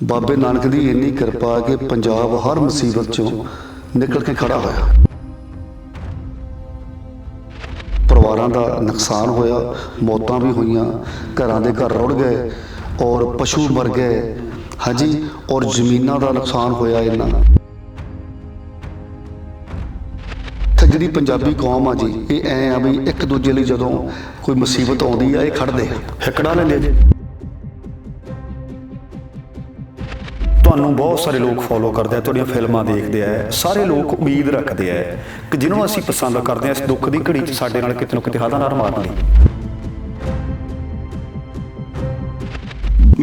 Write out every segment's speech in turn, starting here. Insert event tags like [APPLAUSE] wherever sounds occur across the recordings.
ਬਾਬੇ ਨਾਨਕ ਦੀ ਇੰਨੀ ਕਿਰਪਾ ਕਿ ਪੰਜਾਬ ਹਰ ਮੁਸੀਬਤ ਚੋਂ ਨਿਕਲ ਕੇ ਖੜਾ ਹੋਇਆ। ਪਰਿਵਾਰਾਂ ਦਾ ਨੁਕਸਾਨ ਹੋਇਆ, ਮੌਤਾਂ ਵੀ ਹੋਈਆਂ, ਘਰਾਂ ਦੇ ਘਰ ਰੁੜ ਗਏ ਔਰ ਪਸ਼ੂ ਮਰ ਗਏ। ਹਾਂਜੀ, ਔਰ ਜ਼ਮੀਨਾਂ ਦਾ ਨੁਕਸਾਨ ਹੋਇਆ ਇਹਨਾਂ ਤੇ ਜਿਹੜੀ ਪੰਜਾਬੀ ਕੌਮ ਆ ਜੀ, ਇਹ ਐ ਆ ਵੀ ਇੱਕ ਦੂਜੇ ਲਈ ਜਦੋਂ ਕੋਈ ਮੁਸੀਬਤ ਆਉਂਦੀ ਆ, ਇਹ ਖੜਦੇ ਆ। ਹਿੱਕੜਾ ਲੈਂਦੇ ਜੀ। ਤੁਹਾਨੂੰ ਬਹੁਤ ਸਾਰੇ ਲੋਕ ਫੋਲੋ ਕਰਦੇ ਆ ਤੁਹਾਡੀਆਂ ਫਿਲਮਾਂ ਦੇਖਦੇ ਆ ਸਾਰੇ ਲੋਕ ਉਮੀਦ ਰੱਖਦੇ ਆ ਕਿ ਜਿਹਨੂੰ ਅਸੀਂ ਪਸੰਦ ਕਰਦੇ ਆ ਇਸ ਦੁੱਖ ਦੀ ਘੜੀ 'ਚ ਸਾਡੇ ਨਾਲ ਕਿਤੇ ਨਾ ਕਿਤੇ ਹੱਥ ਨਾਲ ਮਾਰ ਲਈ।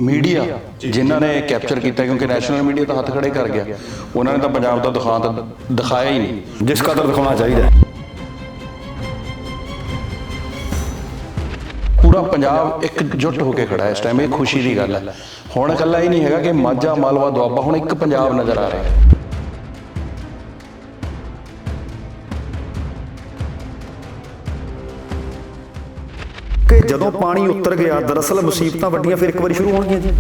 ਮੀਡੀਆ ਜਿਨ੍ਹਾਂ ਨੇ ਕੈਪਚਰ ਕੀਤਾ ਕਿਉਂਕਿ ਨੈਸ਼ਨਲ ਮੀਡੀਆ ਤਾਂ ਹੱਥ ਖੜੇ ਕਰ ਗਿਆ ਉਹਨਾਂ ਨੇ ਤਾਂ ਪੰਜਾਬ ਦਾ ਦਿਖਾ ਦਿਖਾਇਆ ਹੀ ਨਹੀਂ। ਜਿਸ ਕਦਰ ਦਿਖਾਉਣਾ ਚਾਹੀਦਾ। ਪੂਰਾ ਪੰਜਾਬ ਇਕਜੁੱਟ ਹੋ ਕੇ ਖੜਾ ਹੈ ਇਸ ਟਾਈਮ ਇਹ ਖੁਸ਼ੀ ਦੀ ਗੱਲ ਹੈ। ਹੁਣ ਇਕੱਲਾ ਹੀ ਨਹੀਂ ਹੈਗਾ ਕਿ ਮਾਝਾ ਮਾਲਵਾ ਦੁਆਬਾ ਹੁਣ ਇੱਕ ਪੰਜਾਬ ਨਜ਼ਰ ਆ ਰਿਹਾ ਹੈ। ਕਿ ਜਦੋਂ ਪਾਣੀ ਉਤਰ ਗਿਆ ਦਰਅਸਲ ਮੁਸੀਬਤਾਂ ਵੱਡੀਆਂ ਫਿਰ ਇੱਕ ਵਾਰੀ ਸ਼ੁਰੂ ਹੋਣਗੀਆਂ ਜੀ।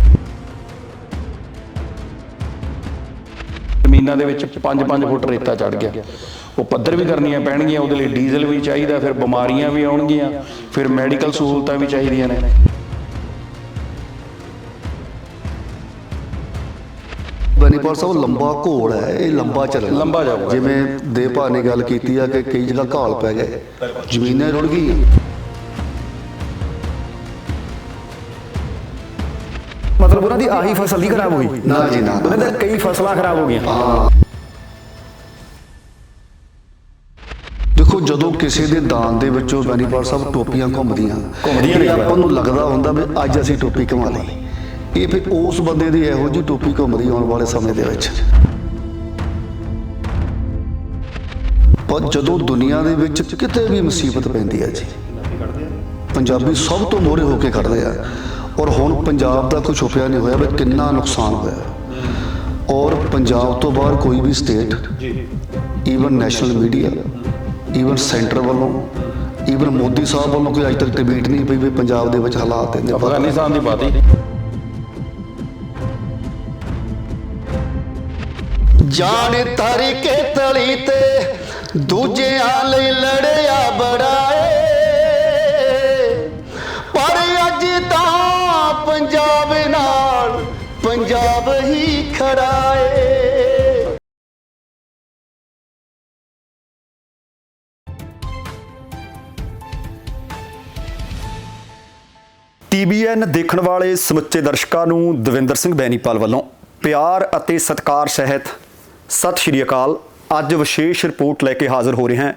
ਜ਼ਮੀਨਾਂ ਦੇ ਵਿੱਚ 5-5 ਫੁੱਟ ਰੇਤਾ ਚੜ ਗਿਆ। ਉਹ ਪੱਧਰ ਵੀ ਕਰਨੀਆਂ ਪੈਣਗੀਆਂ ਉਹਦੇ ਲਈ ਡੀਜ਼ਲ ਵੀ ਚਾਹੀਦਾ ਫਿਰ ਬਿਮਾਰੀਆਂ ਵੀ ਆਉਣਗੀਆਂ ਫਿਰ ਮੈਡੀਕਲ ਸਹੂਲਤਾਂ ਵੀ ਚਾਹੀਦੀਆਂ ਨੇ। ਬੈਨੀਪਾਲ ਸਾਹਿਬ ਲੰਬਾ ਘੋਲ ਹੈ ਇਹ ਲੰਬਾ ਚੱਲਣਾ। ਲੰਬਾ ਜਾਊਗਾ। ਜਿਵੇਂ ਦੇਪਾ ਨੇ ਗੱਲ ਕੀਤੀ ਆ ਕਿ ਕਈ ਜਗ੍ਹਾ ਘਾਲ ਪੈ ਗਏ ਜ਼ਮੀਨਾਂ ਰੁੜ ਗਈਆਂ। ਮਤਲਬ ਉਹਨਾਂ ਦੀ ਆਹੀ ਫਸਲ ਨਹੀਂ ਖਰਾਬ ਹੋਈ। ਨਾ ਜੀ, ਨਾ। ਉਹਨਾਂ ਦੇ ਕਈ ਫਸਲਾਂ ਖਰਾਬ ਹੋ ਗਈਆਂ। ਜਦੋਂ ਕਿਸੇ ਦੇ ਦਾਨ ਦੇ ਵਿੱਚੋਂ ਬੈਨੀਪਾਲ ਸਾਹਿਬ ਟੋਪੀਆਂ ਘੁੰਮਦੀਆਂ। ਘੁੰਮਦੀਆਂ ਨੇ ਆਪਾਂ ਨੂੰ ਲੱਗਦਾ ਹੁੰਦਾ ਵੀ ਅੱਜ ਅਸੀਂ ਟੋਪੀ ਕਮਾ ਲਈ। ਇਹ ਫਿਰ ਉਸ ਬੰਦੇ ਦੀ ਇਹੋ ਜਿਹੀ ਟੋਪੀ ਘੁੰਮਦੀ ਆਉਣ ਵਾਲੇ ਸਮੇਂ ਦੇ ਵਿੱਚ। ਪਰ ਜਦੋਂ ਦੁਨੀਆ ਦੇ ਵਿੱਚ ਕਿਤੇ ਵੀ ਮੁਸੀਬਤ ਪੈਂਦੀ ਹੈ ਜੀ ਪੰਜਾਬੀ ਸਭ ਤੋਂ ਮੋਹਰੇ ਹੋ ਕੇ ਖੜਦੇ ਆ। ਔਰ ਹੁਣ ਪੰਜਾਬ ਦਾ ਕੋਈ ਛੁਪਿਆ ਨਹੀਂ ਹੋਇਆ ਵੀ ਕਿੰਨਾ ਨੁਕਸਾਨ ਹੋਇਆ। ਔਰ ਪੰਜਾਬ ਤੋਂ ਬਾਹਰ ਕੋਈ ਵੀ state even national media even centre ਵੱਲੋਂ ਈਵਨ ਮੋਦੀ ਸਾਹਿਬ ਵੱਲੋਂ ਕੋਈ ਅਜੇ ਤੱਕ ਡਿਬੇਟ ਨਹੀਂ ਪਈ ਵੀ ਪੰਜਾਬ ਦੇ ਵਿੱਚ ਹਾਲਾਤ ਇੰਨੇ ਅਫਗਾਨਿਸਤਾਨ ਦੀ ਬਾਤ ਹੀ। ਜਾਨ ਤਰੀ ਕੇ ਤਲੀ ਤੇ ਦੂਜਿਆਂ ਲਈ ਲੜਿਆ ਬੜਾਏ। ਪਰ ਅੱਜ ਤਾਂ ਪੰਜਾਬ ਨਾਲ ਪੰਜਾਬ ਹੀ ਖੜਾ ਟੀਬੀਐਨ ਦੇਖਣ ਵਾਲੇ ਸਮੁੱਚੇ ਦਰਸ਼ਕਾਂ ਨੂੰ ਦਵਿੰਦਰ ਸਿੰਘ ਬੈਨੀਪਾਲ ਵੱਲੋਂ ਪਿਆਰ ਅਤੇ ਸਤਿਕਾਰ ਸਹਿਤ ਸਤਿ ਸ਼੍ਰੀ ਅਕਾਲ। ਅੱਜ ਵਿਸ਼ੇਸ਼ ਰਿਪੋਰਟ ਲੈ ਕੇ ਹਾਜ਼ਰ ਹੋ ਰਹੇ ਹਾਂ।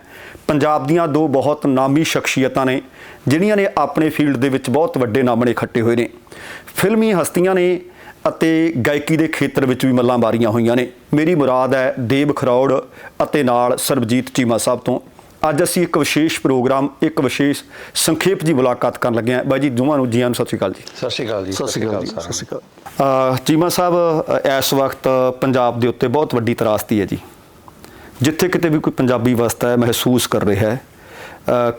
ਪੰਜਾਬ ਦੀਆਂ ਦੋ ਬਹੁਤ ਨਾਮੀ ਸ਼ਖਸੀਅਤਾਂ ਨੇ, ਜਿਨ੍ਹਾਂ ਨੇ ਆਪਣੇ ਫੀਲਡ ਦੇ ਵਿੱਚ ਬਹੁਤ ਵੱਡੇ ਨਾਮਣੇ ਖੱਟੇ ਹੋਏ ਨੇ। ਫਿਲਮੀ ਹਸਤੀਆਂ ਨੇ ਅਤੇ ਗਾਇਕੀ ਦੇ ਖੇਤਰ ਵਿੱਚ ਵੀ ਮੱਲਾਂ ਮਾਰੀਆਂ ਹੋਈਆਂ ਨੇ। ਮੇਰੀ ਮੁਰਾਦ ਹੈ ਦੇਵ ਖਰੌੜ ਅਤੇ ਨਾਲ ਸਰਬਜੀਤ ਚੀਮਾ ਸਾਹਿਬ ਤੋਂ। ਅੱਜ ਅਸੀਂ ਇੱਕ ਵਿਸ਼ੇਸ਼ ਪ੍ਰੋਗਰਾਮ ਇੱਕ ਵਿਸ਼ੇਸ਼ ਸੰਖੇਪ ਜੀ ਮੁਲਾਕਾਤ ਕਰਨ ਲੱਗੇ ਹਾਂ। ਬਾਈ ਜੀ ਦੋਵਾਂ ਨੂੰ ਜੀ ਆਇਆਂ ਨੂੰ ਸਤਿ ਸ਼੍ਰੀ ਅਕਾਲ ਜੀ। ਸਤਿ ਸ਼੍ਰੀ ਅਕਾਲ ਜੀ। ਸਤਿ ਸ਼੍ਰੀ ਅਕਾਲ ਜੀ। ਸਤਿ ਸ਼੍ਰੀ ਅਕਾਲ। ਅਹ ਚੀਮਾ ਸਾਹਿਬ ਇਸ ਵਕਤ ਪੰਜਾਬ ਦੇ ਉੱਤੇ ਬਹੁਤ ਵੱਡੀ ਤਰਾਸਦੀ ਹੈ ਜੀ। ਜਿੱਥੇ ਕਿਤੇ ਵੀ ਕੋਈ ਪੰਜਾਬੀ ਵਸਦਾ ਹੈ ਮਹਿਸੂਸ ਕਰ ਰਿਹਾ ਹੈ।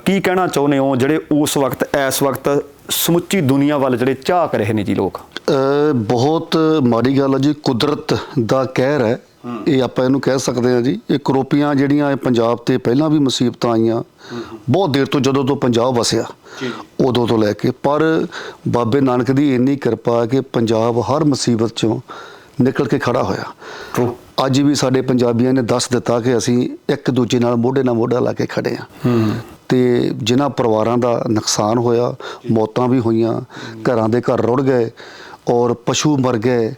ਕੀ ਕਹਿਣਾ ਚਾਹੁੰਦੇ ਹੋ ਜਿਹੜੇ ਉਸ ਵਕਤ ਇਸ ਵਕਤ ਸਮੁੱਚੀ ਦੁਨੀਆ ਵੱਲ ਜਿਹੜੇ ਝਾਕ ਰਹੇ ਨੇ ਜੀ ਲੋਕ? ਬਹੁਤ ਮਾੜੀ ਗੱਲ ਹੈ ਜੀ। ਕੁਦਰਤ ਦਾ ਕਹਿਰ ਹੈ। ਇਹ ਆਪਾਂ ਇਹਨੂੰ ਕਹਿ ਸਕਦੇ ਹਾਂ ਜੀ ਇਹ ਕਰੋਪੀਆਂ ਜਿਹੜੀਆਂ ਇਹ ਪੰਜਾਬ ਤੇ ਪਹਿਲਾਂ ਵੀ ਮੁਸੀਬਤਾਂ ਆਈਆਂ ਬਹੁਤ ਦੇਰ ਤੋਂ ਜਦੋਂ ਤੋਂ ਪੰਜਾਬ ਵਸਿਆ ਉਦੋਂ ਤੋਂ ਲੈ ਕੇ। ਪਰ ਬਾਬੇ ਨਾਨਕ ਦੀ ਇੰਨੀ ਕਿਰਪਾ ਕਿ ਪੰਜਾਬ ਹਰ ਮੁਸੀਬਤ ਚੋਂ ਨਿਕਲ ਕੇ ਖੜਾ ਹੋਇਆ। ਅੱਜ ਵੀ ਸਾਡੇ ਪੰਜਾਬੀਆਂ ਨੇ ਦੱਸ ਦਿੱਤਾ ਕਿ ਅਸੀਂ ਇੱਕ ਦੂਜੇ ਨਾਲ ਮੋਢੇ ਨਾਲ ਮੋਢਾ ਲਾ ਕੇ ਖੜੇ ਹਾਂ। ਤੇ ਜਿਨ੍ਹਾਂ ਪਰਿਵਾਰਾਂ ਦਾ ਨੁਕਸਾਨ ਹੋਇਆ ਮੌਤਾਂ ਵੀ ਹੋਈਆਂ ਘਰਾਂ ਦੇ ਘਰ ਰੁੜ ਗਏ ਔਰ ਪਸ਼ੂ ਮਰ ਗਏ।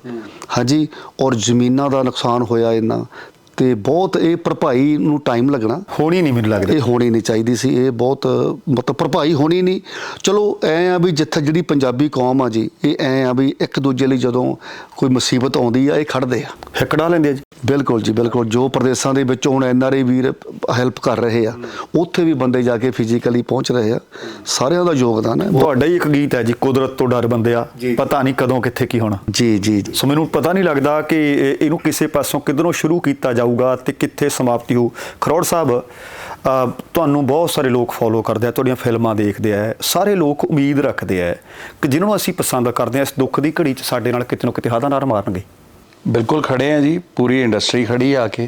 ਹਾਂਜੀ ਔਰ ਜ਼ਮੀਨਾਂ ਦਾ ਨੁਕਸਾਨ ਹੋਇਆ ਇਹਨਾਂ ਤੇ ਬਹੁਤ ਇਹ ਭਰਪਾਈ ਨੂੰ ਟਾਈਮ ਲੱਗਣਾ। ਹੋਣੀ ਨਹੀਂ ਮੈਨੂੰ ਲੱਗਦਾ। ਇਹ ਹੋਣੀ ਨਹੀਂ ਚਾਹੀਦੀ ਸੀ ਇਹ ਬਹੁਤ ਮਤਲਬ ਭਰਪਾਈ ਹੋਣੀ ਨਹੀਂ। ਚਲੋ ਐ ਆ ਵੀ ਜਿੱਥੇ ਜਿਹੜੀ ਪੰਜਾਬੀ ਕੌਮ ਆ ਜੀ ਇਹ ਐ ਆ ਵੀ ਇੱਕ ਦੂਜੇ ਲਈ ਜਦੋਂ ਕੋਈ ਮੁਸੀਬਤ ਆਉਂਦੀ ਆ ਇਹ ਖੜਦੇ ਆ। ਹਿੱਕੜਾ ਲੈਂਦੇ ਆ ਜੀ। ਬਿਲਕੁਲ ਜੀ ਬਿਲਕੁਲ। ਜੋ ਪ੍ਰਦੇਸ਼ਾਂ ਦੇ ਵਿੱਚ ਹੁਣ ਐਨਆਰਆਈ ਵੀਰ ਹੈਲਪ ਕਰ ਰਹੇ ਆ ਉੱਥੇ ਵੀ ਬੰਦੇ ਜਾ ਕੇ ਫਿਜ਼ੀਕਲੀ ਪਹੁੰਚ ਰਹੇ ਆ। ਸਾਰਿਆਂ ਦਾ ਯੋਗਦਾਨ ਹੈ। ਤੁਹਾਡਾ ਹੀ ਇੱਕ ਗੀਤ ਹੈ ਜੀ ਕੁਦਰਤ ਤੋਂ ਡਰ ਬੰਦਿਆ ਪਤਾ ਨਹੀਂ ਕਦੋਂ ਕਿੱਥੇ ਕੀ ਹੋਣਾ। ਜੀ ਜੀ ਜੀ। ਸੋ ਮੈਨੂੰ ਪਤਾ ਨਹੀਂ ਲੱਗਦਾ ਕਿ ਇਹ- ਇਹਨੂੰ ਕਿਸੇ ਪਾਸੋਂ ਕਿਧਰੋਂ ਸ਼ੁਰੂ ਕੀਤਾ ਜਾਊਗਾ ਤੇ ਕਿੱਥੇ ਸਮਾਪਤੀ ਹੋ ਖਰੋੜ ਸਾਹਿਬ ਤੁਹਾਨੂੰ ਬਹੁਤ ਸਾਰੇ ਲੋਕ ਫੋਲੋ ਕਰਦੇ ਆ ਤੁਹਾਡੀਆਂ ਫਿਲਮਾਂ ਦੇਖਦੇ ਆ। ਸਾਰੇ ਲੋਕ ਉਮੀਦ ਰੱਖਦੇ ਆ ਕਿ ਜਿਹਨਾਂ ਨੂੰ ਅਸੀਂ ਪਸੰਦ ਕਰਦੇ ਆ ਇਸ ਦੁੱਖ ਦੀ ਘੜੀ 'ਚ ਸਾਡੇ ਨਾਲ ਕਿਤੇ ਨਾ ਕਿਤੇ ਹਾਦਾ ਨਾਰ ਮਾਰਨਗੇ। ਬਿਲਕੁਲ ਖੜੇ ਆ ਜੀ ਪੂਰੀ ਇੰਡਸਟਰੀ ਖੜੀ ਆ ਕੇ।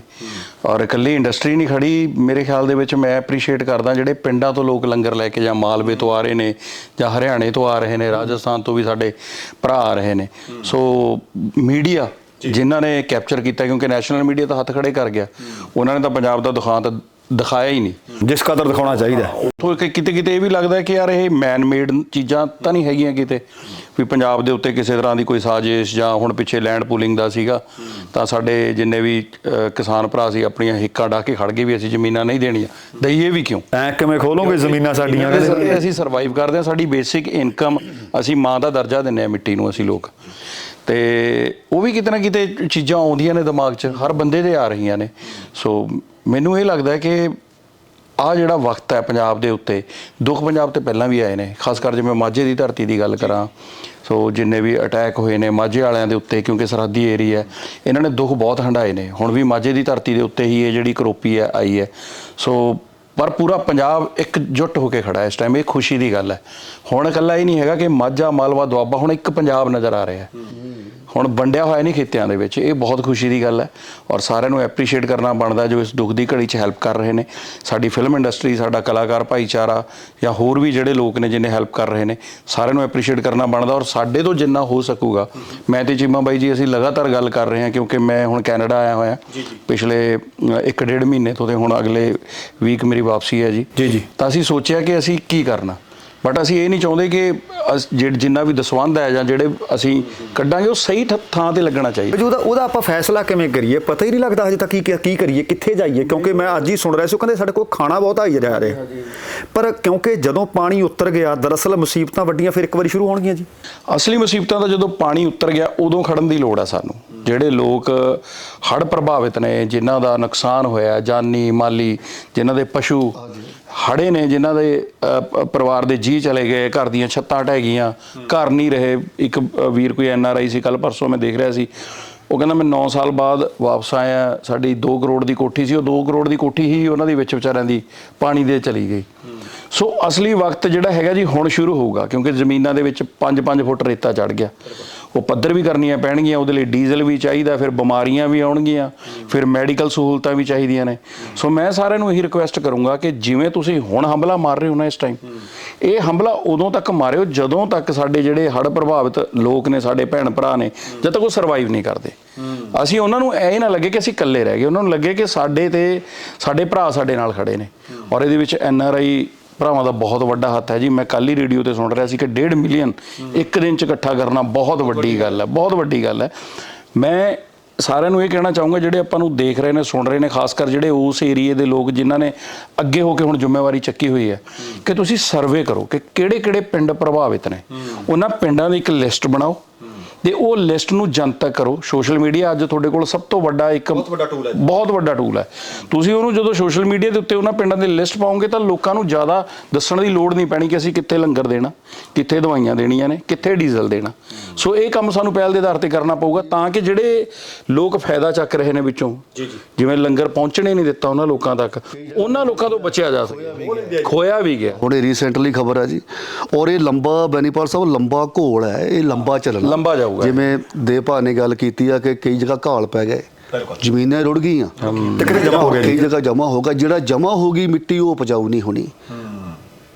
ਔਰ ਇਕੱਲੀ ਇੰਡਸਟਰੀ ਨਹੀਂ ਖੜੀ ਮੇਰੇ ਖਿਆਲ ਦੇ ਵਿੱਚ ਮੈਂ ਐਪਰੀਸ਼ੀਏਟ ਕਰਦਾ ਜਿਹੜੇ ਪਿੰਡਾਂ ਤੋਂ ਲੋਕ ਲੰਗਰ ਲੈ ਕੇ ਜਾਂ ਮਾਲਵੇ ਤੋਂ ਆ ਰਹੇ ਨੇ ਜਾਂ ਹਰਿਆਣੇ ਤੋਂ ਆ ਰਹੇ ਨੇ ਰਾਜਸਥਾਨ ਤੋਂ ਵੀ ਸਾਡੇ ਭਰਾ ਆ ਰਹੇ ਨੇ। ਸੋ ਮੀਡੀਆ ਜਿਨ੍ਹਾਂ ਨੇ ਕੈਪਚਰ ਕੀਤਾ ਕਿਉਂਕਿ ਨੈਸ਼ਨਲ ਮੀਡੀਆ ਤਾਂ ਹੱਥ ਖੜੇ ਕਰ ਗਿਆ। ਉਹਨਾਂ ਨੇ ਤਾਂ ਪੰਜਾਬ ਦਾ ਦੁਖਾਂਤ ਦਿਖਾਇਆ ਹੀ ਨਹੀਂ। ਜਿਸ ਕਦਰ ਦਿਖਾਉਣਾ ਚਾਹੀਦਾ। ਉੱਥੋਂ ਕਿ ਕਿਤੇ ਕਿਤੇ ਇਹ ਵੀ ਲੱਗਦਾ ਹੈ ਕਿ ਯਾਰ ਇਹ ਮੈਨ ਮੇਡ ਚੀਜ਼ਾਂ ਤਾਂ ਨਹੀਂ ਹੈਗੀਆਂ ਕਿਤੇ। ਵੀ ਪੰਜਾਬ ਦੇ ਉੱਤੇ ਕਿਸੇ ਤਰ੍ਹਾਂ ਦੀ ਕੋਈ ਸਾਜ਼ਿਸ਼ ਜਾਂ ਹੁਣ ਪਿੱਛੇ ਲੈਂਡ ਪੂਲਿੰਗ ਦਾ ਸੀਗਾ ਤਾਂ ਸਾਡੇ ਜਿੰਨੇ ਵੀ ਕਿਸਾਨ ਭਰਾ ਸੀ ਆਪਣੀਆਂ ਹਿੱਕਾਂ ਢਾ ਕੇ ਖੜ ਗਏ ਵੀ ਅਸੀਂ ਜ਼ਮੀਨਾਂ ਨਹੀਂ ਦੇਣੀਆਂ। ਦਈਏ ਵੀ ਕਿਉਂ? ਐ ਕਿਵੇਂ ਖੋਲੋਗੇ ਜ਼ਮੀਨਾਂ ਸਾਡੀਆਂ ਅਸੀਂ ਸਰਵਾਈਵ ਕਰਦੇ ਹਾਂ ਸਾਡੀ ਬੇਸਿਕ ਇਨਕਮ ਅਸੀਂ ਮਾਂ ਦਾ ਦਰਜਾ ਦਿੰਨੇ ਆ ਮਿੱਟੀ ਨੂੰ ਅਸੀਂ ਲੋਕ। ਤੇ ਉਹ ਵੀ ਕਿਤੇ ਨਾ ਕਿਤੇ ਚੀਜ਼ਾਂ ਆਉਂਦੀਆਂ ਨੇ ਦਿਮਾਗ 'ਚ ਹਰ ਬੰਦੇ ਦੇ ਆ ਰਹੀਆਂ ਨੇ। ਸੋ ਮੈਨੂੰ ਇਹ ਲੱਗਦਾ ਕਿ ਆ ਜਿਹੜਾ ਵਕਤ ਹੈ ਪੰਜਾਬ ਦੇ ਉੱਤੇ ਦੁੱਖ ਪੰਜਾਬ ਤੇ ਪਹਿਲਾਂ ਵੀ ਆਏ ਨੇ ਖਾਸ ਕਰ ਜਿਵੇਂ ਮਾਝੇ ਦੀ ਧਰਤੀ ਦੀ ਗੱਲ ਕਰਾਂ ਸੋ ਜਿੰਨੇ ਵੀ ਅਟੈਕ ਹੋਏ ਨੇ ਮਾਝੇ ਵਾਲਿਆਂ ਦੇ ਉੱਤੇ ਕਿਉਂਕਿ ਸਰਹੱਦੀ ਏਰੀਆ ਹੈ ਇਹਨਾਂ ਨੇ ਦੁੱਖ ਬਹੁਤ ਹੰਡਾਏ ਨੇ। ਹੁਣ ਵੀ ਮਾਝੇ ਦੀ ਧਰਤੀ ਦੇ ਉੱਤੇ ਹੀ ਇਹ ਜਿਹੜੀ ਕਰੋਪੀ ਹੈ ਆਈ ਹੈ। ਸੋ ਪਰ ਪੂਰਾ ਪੰਜਾਬ ਇੱਕ ਜੁੱਟ ਹੋ ਕੇ ਖੜਾ ਹੈ ਇਸ ਟਾਈਮ ਇਹ ਖੁਸ਼ੀ ਦੀ ਗੱਲ ਹੈ। ਹੁਣ ਇਕੱਲਾ ਹੀ ਨਹੀਂ ਹੈਗਾ ਕਿ ਮਾਝਾ, ਮਾਲਵਾ, ਦੁਆਬਾ ਹੁਣ ਇੱਕ ਪੰਜਾਬ ਨਜ਼ਰ ਆ ਰਿਹਾ ਹੈ। ਹੁਣ ਵੰਡਿਆ ਹੋਇਆ ਨਹੀਂ ਖੇਤਿਆਂ ਦੇ ਵਿੱਚ ਇਹ ਬਹੁਤ ਖੁਸ਼ੀ ਦੀ ਗੱਲ ਹੈ ਔਰ ਸਾਰਿਆਂ ਨੂੰ ਐਪਰੀਸ਼ੀਏਟ ਕਰਨਾ ਬਣਦਾ ਜੋ ਇਸ ਦੁੱਖ ਦੀ ਘੜੀ 'ਚ ਹੈਲਪ ਕਰ ਰਹੇ ਨੇ। ਸਾਡੀ ਫਿਲਮ ਇੰਡਸਟਰੀ ਸਾਡਾ ਕਲਾਕਾਰ ਭਾਈਚਾਰਾ ਜਾਂ ਹੋਰ ਵੀ ਜਿਹੜੇ ਲੋਕ ਨੇ ਜਿੰਨੇ ਹੈਲਪ ਕਰ ਰਹੇ ਨੇ ਸਾਰਿਆਂ ਨੂੰ ਐਪਰੀਸ਼ੀਏਟ ਕਰਨਾ ਬਣਦਾ ਔਰ ਸਾਡੇ ਤੋਂ ਜਿੰਨਾ ਹੋ ਸਕੂਗਾ। ਮੈਂ ਤੇ ਚੀਮਾ ਬਾਈ ਜੀ ਅਸੀਂ ਲਗਾਤਾਰ ਗੱਲ ਕਰ ਰਹੇ ਹਾਂ ਕਿਉਂਕਿ ਮੈਂ ਹੁਣ ਕੈਨੇਡਾ ਆਇਆ ਹੋਇਆ। ਪਿਛਲੇ ਅ, ਇੱਕ ਡੇਢ ਮਹੀਨੇ ਤੋਂ ਤੇ ਹੁਣ ਅਗਲੇ ਵੀਕ ਮੇਰੀ ਵਾਪਸੀ ਹੈ ਜੀ। ਜੀ, ਜੀ। ਤਾਂ ਅਸੀਂ ਸੋਚਿਆ ਕਿ ਅਸੀਂ ਕੀ ਕਰਨਾ? ਬਟ ਅਸੀਂ ਇਹ ਨਹੀਂ ਚਾਹੁੰਦੇ ਕਿ ਜਿੰਨਾ ਵੀ ਦਸਵੰਧ ਹੈ ਜਾਂ ਜਿਹੜੇ ਅਸੀਂ ਕੱਢਾਂਗੇ ਉਹ ਸਹੀ ਥਾਂ ਤੇ ਲੱਗਣਾ ਚਾਹੀਦਾ। ਜੀ ਉਹਦਾ ਉਹਦਾ ਆਪਾਂ ਫੈਸਲਾ ਕਿਵੇਂ ਕਰੀਏ? ਪਤਾ ਹੀ ਨਹੀਂ ਲੱਗਦਾ ਹਜੇ ਤੱਕ ਕੀ ਕੀ ਕਰੀਏ ਕਿੱਥੇ ਜਾਈਏ? ਕਿਉਂਕਿ ਮੈਂ ਅੱਜ ਹੀ ਸੁਣ ਰਿਹਾ ਸੀ ਉਹ ਕਹਿੰਦੇ ਸਾਡੇ ਕੋਲ ਖਾਣਾ ਬਹੁਤ ਆਈ ਜਾ ਰਿਹਾ। ਪਰ ਕਿਉਂਕਿ ਜਦੋਂ ਪਾਣੀ ਉਤਰ ਗਿਆ ਦਰਅਸਲ ਮੁਸੀਬਤਾਂ ਵੱਡੀਆਂ ਫਿਰ ਇੱਕ ਵਾਰੀ ਸ਼ੁਰੂ ਹੋਣਗੀਆਂ ਜੀ। ਅਸਲੀ ਮੁਸੀਬਤਾਂ ਦਾ ਜਦੋਂ ਪਾਣੀ ਉਤਰ ਗਿਆ ਉਦੋਂ ਖੜਨ ਦੀ ਲੋੜ ਆ ਸਾਨੂੰ। ਜਿਹੜੇ ਲੋਕ ਹੜ੍ਹ ਪ੍ਰਭਾਵਿਤ ਨੇ ਜਿਨ੍ਹਾਂ ਦਾ ਨੁਕਸਾਨ ਹੋਇਆ ਜਾਨੀ ਮਾਲੀ ਜਿਨ੍ਹਾਂ ਦੇ ਪਸ਼ੂ ਹੜੇ ਨੇ ਜਿਨ੍ਹਾਂ ਦੇ ਪਰਿਵਾਰ ਦੇ ਜੀ ਚਲੇ ਗਏ ਘਰ ਦੀਆਂ ਛੱਤਾਂ ਢਹਿ ਗਈਆਂ ਘਰ ਨਹੀਂ ਰਹੇ। ਇੱਕ ਵੀਰ ਕੋਈ ਐਨ ਆਰ ਆਈ ਸੀ ਕੱਲ ਪਰਸੋਂ ਮੈਂ ਦੇਖ ਰਿਹਾ ਸੀ। ਉਹ ਕਹਿੰਦਾ ਮੈਂ 9 ਸਾਲ ਬਾਅਦ ਵਾਪਸ ਆਇਆ। ਸਾਡੀ 2 ਕਰੋੜ ਦੀ ਕੋਠੀ ਸੀ। ਉਹ 2 ਕਰੋੜ ਦੀ ਕੋਠੀ ਹੀ ਉਹਨਾਂ ਦੀ ਵਿੱਚ ਵਿਚਾਰਿਆਂ ਦੀ ਪਾਣੀ ਦੇ ਚਲੀ ਗਈ। ਸੋ ਅਸਲੀ ਵਕਤ ਜਿਹੜਾ ਹੈਗਾ ਜੀ ਹੁਣ ਸ਼ੁਰੂ ਹੋਊਗਾ ਕਿਉਂਕਿ ਜ਼ਮੀਨਾਂ ਦੇ ਵਿੱਚ 5-5 ਫੁੱਟ ਰੇਤਾ ਚੜ ਗਿਆ। ਉਹ ਪੱਧਰ ਵੀ ਕਰਨੀਆਂ ਪੈਣਗੀਆਂ, ਉਹਦੇ ਲਈ ਡੀਜ਼ਲ ਵੀ ਚਾਹੀਦਾ, ਫਿਰ ਬਿਮਾਰੀਆਂ ਵੀ ਆਉਣਗੀਆਂ, ਫਿਰ ਮੈਡੀਕਲ ਸਹੂਲਤਾਂ ਵੀ ਚਾਹੀਦੀਆਂ ਨੇ। ਸੋ ਮੈਂ ਸਾਰਿਆਂ ਨੂੰ ਇਹੀ ਰਿਕੁਐਸਟ ਕਰੂੰਗਾ ਕਿ ਜਿਵੇਂ ਤੁਸੀਂ ਹੁਣ ਹਮਲਾ ਮਾਰ ਰਹੇ ਹੋ ਨਾ ਇਸ ਟਾਈਮ ਇਹ ਹਮਲਾ ਉਦੋਂ ਤੱਕ ਮਾਰਿਓ ਜਦੋਂ ਤੱਕ ਸਾਡੇ ਜਿਹੜੇ ਹੜ੍ਹ ਪ੍ਰਭਾਵਿਤ ਲੋਕ ਨੇ, ਸਾਡੇ ਭੈਣ ਭਰਾ ਨੇ, ਜਦ ਤੱਕ ਉਹ ਸਰਵਾਈਵ ਨਹੀਂ ਕਰਦੇ। ਅਸੀਂ ਉਹਨਾਂ ਨੂੰ ਐ ਨਾ ਲੱਗੇ ਕਿ ਅਸੀਂ ਇਕੱਲੇ ਰਹਿ ਗਏ, ਉਹਨਾਂ ਨੂੰ ਲੱਗੇ ਕਿ ਸਾਡੇ ਤੇ, ਸਾਡੇ ਭਰਾ ਸਾਡੇ ਨਾਲ ਖੜੇ ਨੇ। ਔਰ ਇਹਦੇ ਵਿੱਚ ਐਨ ਆਰ ਆਈ ਭਰਾਵਾਂ ਦਾ ਬਹੁਤ ਵੱਡਾ ਹੱਥ ਹੈ ਜੀ। ਮੈਂ ਕੱਲ ਹੀ ਰੇਡੀਓ ਤੇ ਸੁਣ ਰਿਹਾ ਸੀ ਕਿ 1.5 ਮਿਲੀਅਨ ਇੱਕ ਦਿਨ ਚ ਇਕੱਠਾ ਕਰਨਾ ਬਹੁਤ ਵੱਡੀ ਗੱਲ। ਹੈ ਬਹੁਤ ਵੱਡੀ ਗੱਲ ਹੈ। ਮੈਂ ਸਾਰਿਆਂ ਨੂੰ ਇਹ ਕਹਿਣਾ ਚਾਹੂੰਗਾ ਜਿਹੜੇ ਆਪਾਂ ਨੂੰ ਦੇਖ ਰਹੇ ਨੇ ਸੁਣ ਰਹੇ ਨੇ ਖਾਸ ਕਰ ਜਿਹੜੇ ਉਸ ਏਰੀਏ ਦੇ ਲੋਕ ਜਿਨ੍ਹਾਂ ਨੇ ਅੱਗੇ ਹੋ ਕੇ ਹੁਣ ਜ਼ਿੰਮੇਵਾਰੀ ਚੱਕੀ ਹੋਈ ਹੈ ਕਿ ਤੁਸੀਂ ਸਰਵੇ ਕਰੋ ਕਿ ਕਿਹੜੇ-ਕਿਹੜੇ ਪਿੰਡ ਪ੍ਰਭਾਵਿਤ ਨੇ। ਉਹਨਾਂ ਪਿੰਡਾਂ ਦੀ ਇੱਕ ਲਿਸਟ ਬਣਾਓ ਤੇ ਉਹ ਲਿਸਟ ਨੂੰ ਜਨਤਕ ਕਰੋ। ਸੋਸ਼ਲ ਮੀਡੀਆ ਅੱਜ ਤੁਹਾਡੇ ਕੋਲ ਸਭ ਤੋਂ ਵੱਡਾ ਇੱਕ ਬਹੁਤ ਵੱਡਾ ਟੂਲ ਹੈ ਬਹੁਤ ਵੱਡਾ ਟੂਲ ਹੈ। ਤੁਸੀਂ ਉਹਨੂੰ ਜਦੋਂ ਸੋਸ਼ਲ ਮੀਡੀਆ ਦੇ ਉੱਤੇ ਉਹਨਾਂ ਪਿੰਡਾਂ ਦੀ ਲਿਸਟ ਪਾਓਗੇ ਤਾਂ ਲੋਕਾਂ ਨੂੰ ਜ਼ਿਆਦਾ ਦੱਸਣ ਦੀ ਲੋੜ ਨਹੀਂ ਪੈਣੀ ਕਿ ਅਸੀਂ ਕਿੱਥੇ ਲੰਗਰ ਦੇਣਾ ਕਿੱਥੇ ਦਵਾਈਆਂ ਦੇਣੀਆਂ ਨੇ ਕਿੱਥੇ ਡੀਜ਼ਲ ਦੇਣਾ। ਸੋ ਇਹ ਕੰਮ ਸਾਨੂੰ ਪਹਿਲ ਦੇ ਆਧਾਰ ਤੇ ਕਰਨਾ ਪਊਗਾ ਤਾਂ ਕਿ ਜਿਹੜੇ ਲੋਕ ਫਾਇਦਾ ਚੱਕ ਰਹੇ ਨੇ ਵਿੱਚੋਂ ਜਿਵੇਂ ਲੰਗਰ ਪਹੁੰਚਣੇ ਨਹੀਂ ਦਿੱਤਾ ਉਹਨਾਂ ਲੋਕਾਂ ਤੱਕ ਉਹਨਾਂ ਲੋਕਾਂ ਤੋਂ ਬਚਿਆ ਜਾ ਸਕੇ। ਖੋਇਆ ਵੀ ਗਿਆ ਹੁਣੇ ਰੀਸੈਂਟਲੀ ਖਬਰ ਹੈ ਜੀ। ਔਰ ਇਹ ਲੰਬਾ ਬੈਨੀਪਾਲ ਸਾਹਿਬ ਲੰਬਾ ਘੋਲ ਹੈ ਇਹ ਲੰਬਾ ਚੱਲਣਾ। ਲੰਬਾ ਜਾਊਗਾ। ਜਿਵੇਂ ਦੇਵਭਾ ਨੇ ਗੱਲ ਕੀਤੀ ਆ ਕਿ ਕਈ ਜਗ੍ਹਾ ਘਾਲ ਪੈ ਗਏ ਜ਼ਮੀਨਾਂ ਰੁੜ ਗਈਆਂ। ਤੇ ਕਿਤੇ ਜਮ੍ਹਾਂ ਹੋ ਗਏ ਕਈ। ਜਗ੍ਹਾ ਜਮਾ ਹੋਗਾ ਜਿਹੜਾ ਜਮਾ ਹੋ ਗਈ ਮਿੱਟੀ ਉਹ ਉਪਜਾਊ ਨਹੀਂ ਹੋਣੀ।